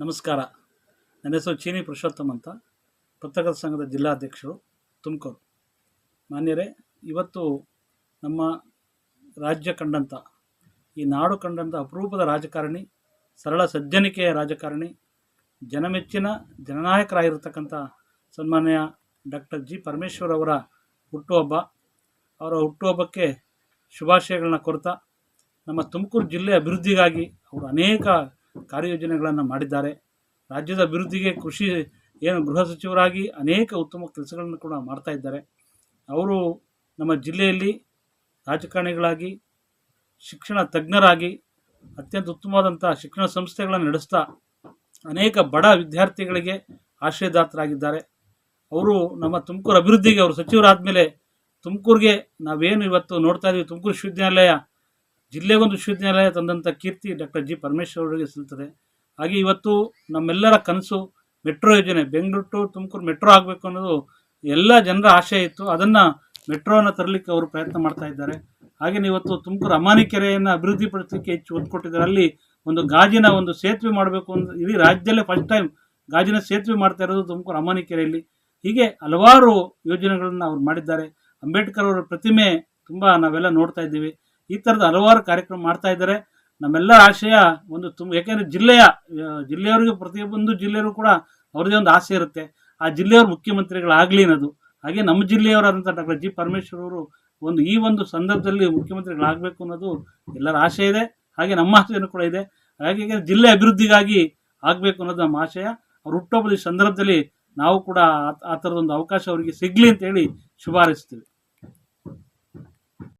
ನಮಸ್ಕಾರ. ನನ್ನ ಹೆಸರು ಚೀನಿ ಪುರುಷೋತ್ತಮ್ ಅಂತ. ಪತ್ರಕರ್ತರ ಸಂಘದ ಜಿಲ್ಲಾಧ್ಯಕ್ಷರು ತುಮಕೂರು. ಮಾನ್ಯರೇ, ಇವತ್ತು ನಮ್ಮ ರಾಜ್ಯ ಕಂಡಂಥ, ಈ ನಾಡು ಕಂಡಂಥ ಅಪರೂಪದ ರಾಜಕಾರಣಿ, ಸರಳ ಸಜ್ಜನಿಕೆಯ ರಾಜಕಾರಣಿ, ಜನಮೆಚ್ಚಿನ ಜನನಾಯಕರಾಗಿರ್ತಕ್ಕಂಥ ಸನ್ಮಾನ್ಯ ಡಾಕ್ಟರ್ ಜಿ. ಪರಮೇಶ್ವರ್ ಅವರ ಹುಟ್ಟುಹಬ್ಬ, ಅವರ ಹುಟ್ಟುಹಬ್ಬಕ್ಕೆ ಶುಭಾಶಯಗಳನ್ನ ಕೊಡ್ತಾ, ನಮ್ಮ ತುಮಕೂರು ಜಿಲ್ಲೆ ಅಭಿವೃದ್ಧಿಗಾಗಿ ಅವರು ಅನೇಕ ಕಾರ್ಯಯೋಜನೆಗಳನ್ನು ಮಾಡಿದ್ದಾರೆ. ರಾಜ್ಯದ ಅಭಿವೃದ್ಧಿಗೆ ಕೃಷಿ ಏನು ಗೃಹ ಸಚಿವರಾಗಿ ಅನೇಕ ಉತ್ತಮ ಕೆಲಸಗಳನ್ನು ಕೂಡ ಮಾಡ್ತಾ ಇದ್ದಾರೆ. ಅವರು ನಮ್ಮ ಜಿಲ್ಲೆಯಲ್ಲಿ ರಾಜಕಾರಣಿಗಳಾಗಿ, ಶಿಕ್ಷಣ ತಜ್ಞರಾಗಿ, ಅತ್ಯಂತ ಉತ್ತಮವಾದಂಥ ಶಿಕ್ಷಣ ಸಂಸ್ಥೆಗಳನ್ನು ನಡೆಸ್ತಾ ಅನೇಕ ಬಡ ವಿದ್ಯಾರ್ಥಿಗಳಿಗೆ ಆಶ್ರಯದಾತರಾಗಿದ್ದಾರೆ ಅವರು ನಮ್ಮ ತುಮಕೂರು ಅಭಿವೃದ್ಧಿಗೆ, ಅವರು ಸಚಿವರಾದ ಮೇಲೆ ತುಮಕೂರಿಗೆ ನಾವೇನು ಇವತ್ತು ನೋಡ್ತಾ ಇದ್ದೀವಿ ತುಮಕೂರು ವಿಶ್ವವಿದ್ಯಾಲಯ ಜಿಲ್ಲೆಗೊಂದು ವಿಶ್ವವಿದ್ಯಾಲಯ ತಂದಂಥ ಕೀರ್ತಿ ಡಾಕ್ಟರ್ ಜಿ ಪರಮೇಶ್ವರ್ ಅವರಿಗೆ ಸಲ್ತದೆ ಹಾಗೆ ಇವತ್ತು ನಮ್ಮೆಲ್ಲರ ಕನಸು ಮೆಟ್ರೋ ಯೋಜನೆ, ಬೆಂಗಳೂರು ಟು ತುಮಕೂರು ಮೆಟ್ರೋ ಆಗಬೇಕು ಅನ್ನೋದು ಎಲ್ಲ ಜನರ ಆಶೆ ಇತ್ತು. ಅದನ್ನು ಮೆಟ್ರೋನ ತರಲಿಕ್ಕೆ ಅವರು ಪ್ರಯತ್ನ ಮಾಡ್ತಾ ಇದ್ದಾರೆ. ಹಾಗೆಯೇ ಇವತ್ತು ತುಮಕೂರು ಅಮಾನಿ ಕೆರೆಯನ್ನು ಅಭಿವೃದ್ಧಿಪಡಿಸಲಿಕ್ಕೆ ಹೆಚ್ಚು ಒತ್ತು ಕೊಟ್ಟಿದ್ದಾರೆ. ಅಲ್ಲಿ ಒಂದು ಗಾಜಿನ ಒಂದು ಸೇತುವೆ ಮಾಡಬೇಕು ಅಂತ ಇಡೀ ರಾಜ್ಯದಲ್ಲೇ ಫಸ್ಟ್ ಟೈಮ್ ಗಾಜಿನ ಸೇತುವೆ ಮಾಡ್ತಾ ಇರೋದು ತುಮಕೂರು ಅಮಾನಿ ಕೆರೆಯಲ್ಲಿ. ಹೀಗೆ ಹಲವಾರು ಯೋಜನೆಗಳನ್ನು ಅವ್ರು ಮಾಡಿದ್ದಾರೆ. ಅಂಬೇಡ್ಕರ್ ಅವರ ಪ್ರತಿಮೆ ತುಂಬ ನಾವೆಲ್ಲ ನೋಡ್ತಾ ಇದ್ದೀವಿ. ಈ ಥರದ ಹಲವಾರು ಕಾರ್ಯಕ್ರಮ ಮಾಡ್ತಾ ಇದ್ದಾರೆ. ನಮ್ಮೆಲ್ಲ ಆಶಯ ಒಂದು ತುಂಬ, ಯಾಕೆಂದರೆ ಜಿಲ್ಲೆಯ ಜಿಲ್ಲೆಯವರಿಗೆ ಪ್ರತಿಯೊಂದು ಜಿಲ್ಲೆಯವರು ಕೂಡ ಅವ್ರದ್ದೇ ಒಂದು ಆಸೆ ಇರುತ್ತೆ. ಆ ಜಿಲ್ಲೆಯವರು ಮುಖ್ಯಮಂತ್ರಿಗಳಾಗಲಿ ಅನ್ನೋದು. ಹಾಗೆ ನಮ್ಮ ಜಿಲ್ಲೆಯವರಾದಂಥ ಡಾಕ್ಟರ್ ಜಿ ಪರಮೇಶ್ವರ್ ಅವರು ಒಂದು, ಈ ಒಂದು ಸಂದರ್ಭದಲ್ಲಿ ಮುಖ್ಯಮಂತ್ರಿಗಳಾಗಬೇಕು ಅನ್ನೋದು ಎಲ್ಲರ ಆಶೆ ಇದೆ. ಹಾಗೆ ನಮ್ಮ ಆಸೆಯನ್ನು ಕೂಡ ಇದೆ. ಹಾಗಾಗಿ ಜಿಲ್ಲೆ ಅಭಿವೃದ್ಧಿಗಾಗಿ ಆಗಬೇಕು ಅನ್ನೋದು ನಮ್ಮ ಆಶಯ. ಅವ್ರು ಹುಟ್ಟುಹಬ್ಬದ ಸಂದರ್ಭದಲ್ಲಿ ನಾವು ಕೂಡ ಆ- ಥರದೊಂದು ಅವಕಾಶ ಅವರಿಗೆ ಸಿಗಲಿ ಅಂತ ಹೇಳಿ ಹಾರೈಸ್ತೀವಿ.